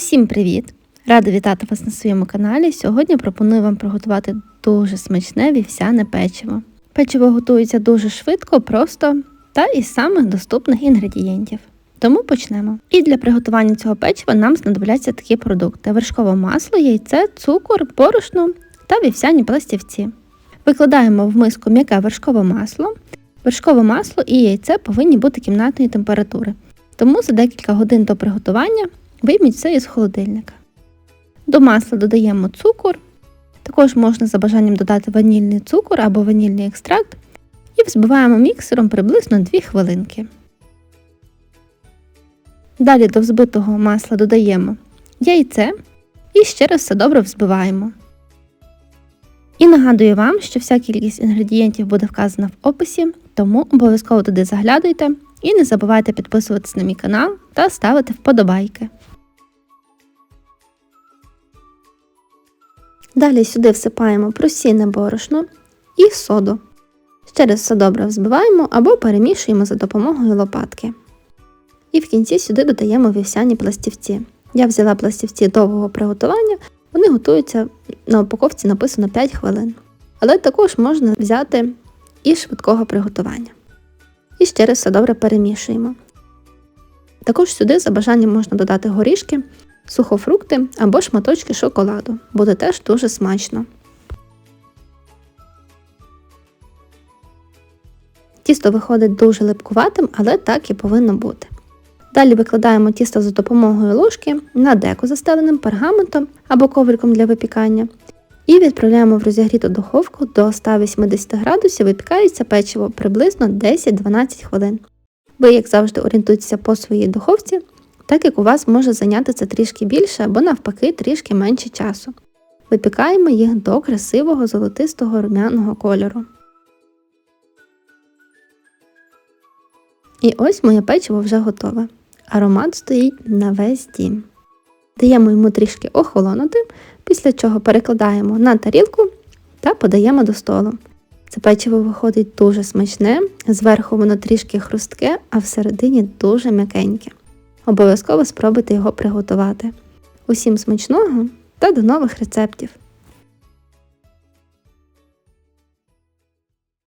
Усім привіт! Рада вітати вас на своєму каналі. Сьогодні пропоную вам приготувати дуже смачне вівсяне печиво. Печиво готується дуже швидко, просто та із самих доступних інгредієнтів. Тому почнемо. І для приготування цього печива нам знадобляться такі продукти: вершкове масло, яйце, цукор, борошно та вівсяні пластівці. Викладаємо в миску м'яке вершкове масло. Вершкове масло і яйце повинні бути кімнатної температури. Тому за декілька годин до приготування вийміть все із холодильника. До масла додаємо цукор. Також можна за бажанням додати ванільний цукор або ванільний екстракт і взбиваємо міксером приблизно 2 хвилинки. Далі до взбитого масла додаємо яйце і ще раз все добре взбиваємо. І нагадую вам, що вся кількість інгредієнтів буде вказана в описі, тому обов'язково туди заглядуйте і не забувайте підписуватись на мій канал та ставити вподобайки. Далі сюди всипаємо просійне борошно і соду. Ще раз все добре взбиваємо або перемішуємо за допомогою лопатки. І в кінці сюди додаємо вівсяні пластівці. Я взяла пластівці довгого приготування, вони готуються на упаковці написано 5 хвилин. Але також можна взяти і швидкого приготування. І ще раз все добре перемішуємо. Також сюди за бажанням можна додати горішки, сухофрукти або шматочки шоколаду. Буде теж дуже смачно. Тісто виходить дуже липкуватим, але так і повинно бути. Далі викладаємо тісто за допомогою ложки на деко застеленим пергаментом або ковриком для випікання. І відправляємо в розігріту духовку до 180 градусів випікається печиво приблизно 10-12 хвилин. Ви, як завжди, орієнтуйтеся по своїй духовці, так як у вас може зайняти це трішки більше або навпаки трішки менше часу. Випікаємо їх до красивого золотистого румяного кольору. І ось моє печиво вже готове. Аромат стоїть на весь дім. Даємо йому трішки охолонути, після чого перекладаємо на тарілку та подаємо до столу. Це печиво виходить дуже смачне, зверху воно трішки хрустке, а всередині дуже м'якеньке. Обов'язково спробуйте його приготувати. Усім смачного та до нових рецептів!